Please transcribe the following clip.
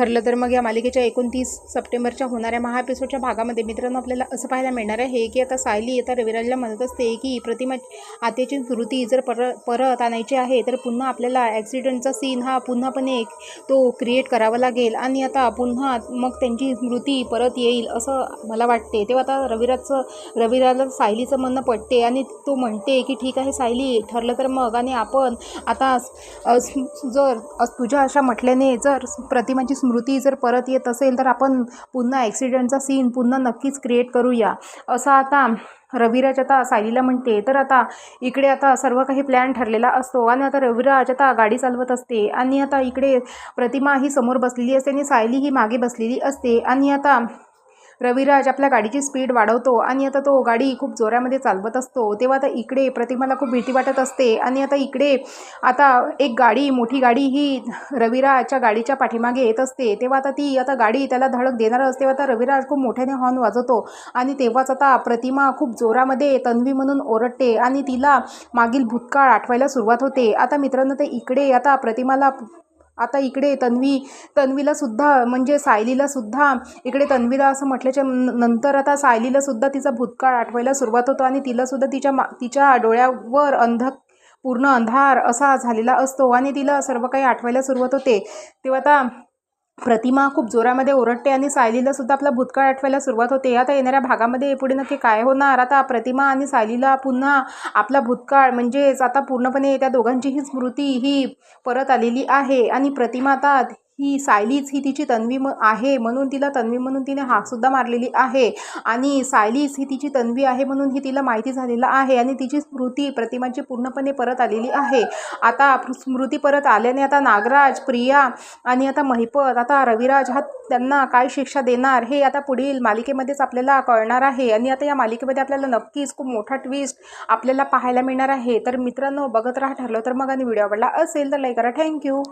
ठरलं तर मग या मालिकेच्या एकोणतीस सप्टेंबरच्या होणाऱ्या महा एपिसोडच्या भागामध्ये मित्रांनो आपल्याला असं पाहायला मिळणार आहे की आता सायली आता रविराजला म्हणत असते की प्रतिमा आत्याची स्मृती जर पर परत आणायची आहे तर पुन्हा आपल्याला ॲक्सिडेंटचा सीन हा पुन्हापणे एक तो क्रिएट करावा लागेल. आणि आता पुन्हा मग त्यांची स्मृती परत येईल असं मला वाटते. तेव्हा आता रविराजचं रविराजला सायलीचं म्हणणं पटते आणि तो म्हणते की ठीक आहे सायली ठरलं तर मग. आणि आपण आता जर अस- तुझ्या अशा म्हटल्याने जर प्रतिमाची स्मृती जर परत येत असेल तर आपण पुन्हा ॲक्सिडेंटचा सीन पुन्हा नक्कीच क्रिएट करूया. असं आता रविराज आता सायलीला म्हणते तर आता इकडे आता सर्व काही प्लॅन ठरलेला असतो आणि आता रविराज आता गाडी चालवत असते आणि आता इकडे प्रतिमा ही समोर बसलेली असते आणि सायली ही मागे बसलेली असते आणि आता रविराज आपल्या गाडीची स्पीड वाढवतो आणि आता तो गाडी खूप जोरामध्ये चालवत असतो. तेव्हा आता इकडे प्रतिमाला खूप भीती वाटत असते आणि आता इकडे आता एक गाडी मोठी गाडी ही रविराजच्या गाडीच्या पाठीमागे येत असते. तेव्हा आता ती आता गाडी त्याला धडक देणार असते. तेव्हा आता रविराज खूप मोठ्याने हॉर्न वाजवतो आणि तेव्हाच आता प्रतिमा खूप जोरामध्ये तन्वी म्हणून ओरडते आणि तिला मागील भूतकाळ आठवायला सुरुवात होते. आता मित्रांनो ते इकडे आता प्रतिमाला आता इकडे तन्वी तन्वीला सुद्धा म्हणजे सायलीला सुद्धा इकडे तन्वीला असं म्हटल्याच्या न- नंतर आता सायलीला सुद्धा तिचा भूतकाळ आठवायला सुरुवात होतो आणि तिला सुद्धा तिच्या मा तिच्या डोळ्यावर अंध पूर्ण अंधार असा झालेला असतो आणि तिला सर्व काही आठवायला सुरुवात होते. तेव्हा आता प्रतिमा खूप जोरामध्ये ओरडते आणि सायलीला सुद्धा आपला भूतकाळ आठवायला सुरुवात होते. आता येणाऱ्या भागामध्ये पुढे नक्की काय होणार? आता प्रतिमा आणि सायलीला पुन्हा आपला भूतकाळ म्हणजेच आता पूर्णपणे त्या दोघांचीही स्मृती ही परत आलेली आहे. आणि प्रतिमा आता ही सायलीच ही तिची तन्वी म आहे म्हणून तिला तन्वी म्हणून तिने हाकसुद्धा मारलेली आहे. आणि सायलीच ही तिची तन्वी आहे म्हणून ही तिला माहिती झालेलं आहे आणि तिची स्मृती प्रतिमाची पूर्णपणे परत आलेली आहे. आता स्मृती परत आल्याने आता नागराज प्रिया आणि आता महिपत आता रविराज हा त्यांना काय शिक्षा देणार हे आता पुढील मालिकेमध्येच आपल्याला कळणार आहे. आणि आता या मालिकेमध्ये आपल्याला नक्कीच खूप मोठा ट्विस्ट आपल्याला पाहायला मिळणार आहे. तर मित्रांनो बघत राहा ठरलं तर मग आणि व्हिडिओ आवडला असेल तर लाईक करा. थँक्यू